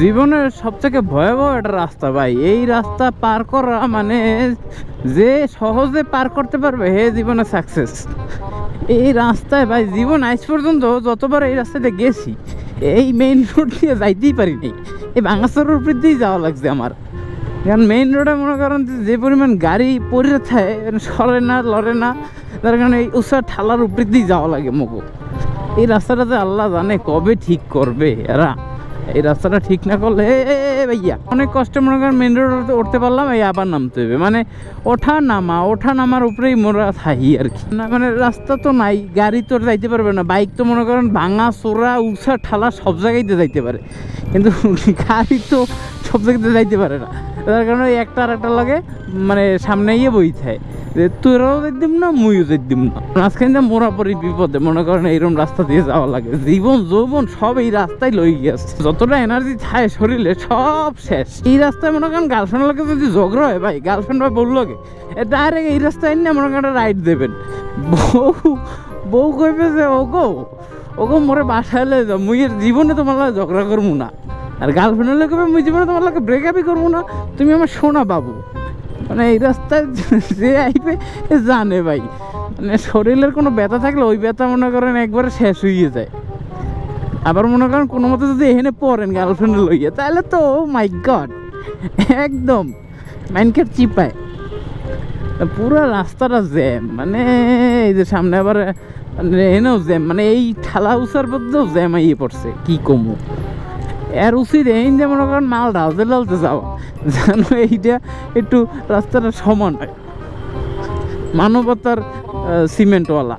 জীবনের সবথেকে ভয়াবহ একটা রাস্তা ভাই। এই রাস্তা পার করা মানে যে সহজে পার করতে পারবে, হে জীবনে সাকসেস এই রাস্তায় ভাই, জীবন আজ পর্যন্ত যতবার এই রাস্তাতে গেছি, এই মেইন রোড দিয়ে যাইতেই পারিনি। এই বাঙাসর উপর দিয়েই যাওয়া লাগছে আমার। কারণ মেইন রোডে মনে করেন যে পরিমাণ গাড়ি পড়ে থাকে সরে না, লড়ে না, তার কারণে এই উষা ঠালার উপর দিয়েই যাওয়া লাগে মগো। এই রাস্তাটাতে আল্লাহ জানে কবে ঠিক করবে এরা। এই রাস্তাটা ঠিক না করলে ভাইয়া। অনেক কষ্ট মনে করেন মেন রোড উঠতে পারলাম, এই আবার নামতে হবে। মানে ওঠা নামা, ওঠা নামার উপরেই মোরা থাকি আর কি। না মানে রাস্তা তো নাই, গাড়ি তো যাইতে পারবে না। বাইক তো মনে করেন, ভাঙা, চোরা উষা ঠালা সব জায়গায় যাইতে পারে। কিন্তু গাড়ি তো সব জায়গাতে যাইতে পারে না। তার কারণে একটা আর একটা লাগে মানে সামনে গিয়ে বই থাকে। যে তোরাও দিম না, মুইও দিম না। মাঝখানে দিয়ে মোরা পরি বিপদে, মনে করেন এইরকম রাস্তা দিয়ে যাওয়া লাগে। জীবন, যৌবন, সব এই রাস্তায় লই গেছে যতটা এনার্জি থাকে শরীরে, সব শেষ। এই রাস্তায় মনে করেন গার্লফ্রেন্ড লোকে যদি ঝগড়া হয় ভাই গার্লফ্রেন্ড ভাই বলল গে ডাইরেক্ট এই রাস্তায় না মনে করেন রাইড দেবেন। বউ বউ কইবে যে, ওগো ওগো মোরে বাসায় লয়ে যাও মুই জীবনে তোমার ঝগড়া করব না। আর লোক মুই জীবনে তোমার লাগে ব্রেকআপই করব না। তুমি আমার শোনা বাবু। মানে এই রাস্তায় যে আইবে জানে ভাই। মানে শরীরের কোনো ব্যথা থাকলে ওই ব্যথা মনে করেন একবারে শেষ হয়ে যায়। আবার মনে করেন কোনো মতো যদি এখানে পড়েন গার্লফ্রেন্ড লইয়া, তাহলে তো মাই গড একদম মাইনকেট চিপায়। পুরো রাস্তাটা জ্যাম। মানে এই যে সামনে আবার মানে এনেও জ্যাম। মানে এই ঠালা উষার মধ্যেও জ্যাম আইয়ে পড়ছে, কি কমু? এর উচিত এই যে মনে করেন মাল ঢালতে ঢালতে যাওয়া যেন এইটা একটু রাস্তাটা সমান হয়। মানবতার সিমেন্টওয়ালা।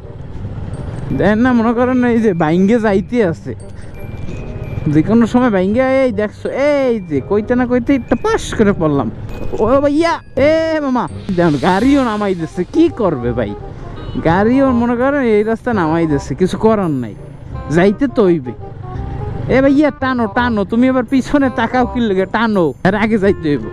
দেন না, মনে করেন এই যে বাইঙ্গে যাইতে আছে। যে কোনো সময় বাইঙ্গে, এই দেখছ, এই যে কইতে না কইতে একটা পাস করে পড়লাম। ও ভাইয়া, এ মামা, দেখুন, গাড়িও নামাই দিচ্ছে কি করবে ভাই? গাড়িও মনে করেন এই রাস্তা নামাই দিচ্ছে কিছু করার নাই। যাইতে তো হইবে। এ ভাইয়া, টানো টানো, তুমি এবার পিছনে তাকাও কি লাগে, টানো। আগে যাইতে হইব।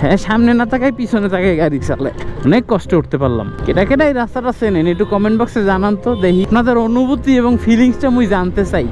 হ্যাঁ সামনে না তাকাই পিছনে তাকাই গাড়ি চালায়। অনেক কষ্ট উঠতে পারলাম। কেটা কেটা এই রাস্তাটা চেনেন? একটু কমেন্ট বক্সে জানান তো, দেখি। আপনাদের অনুভূতি এবং ফিলিংসটা মুই জানতে চাই।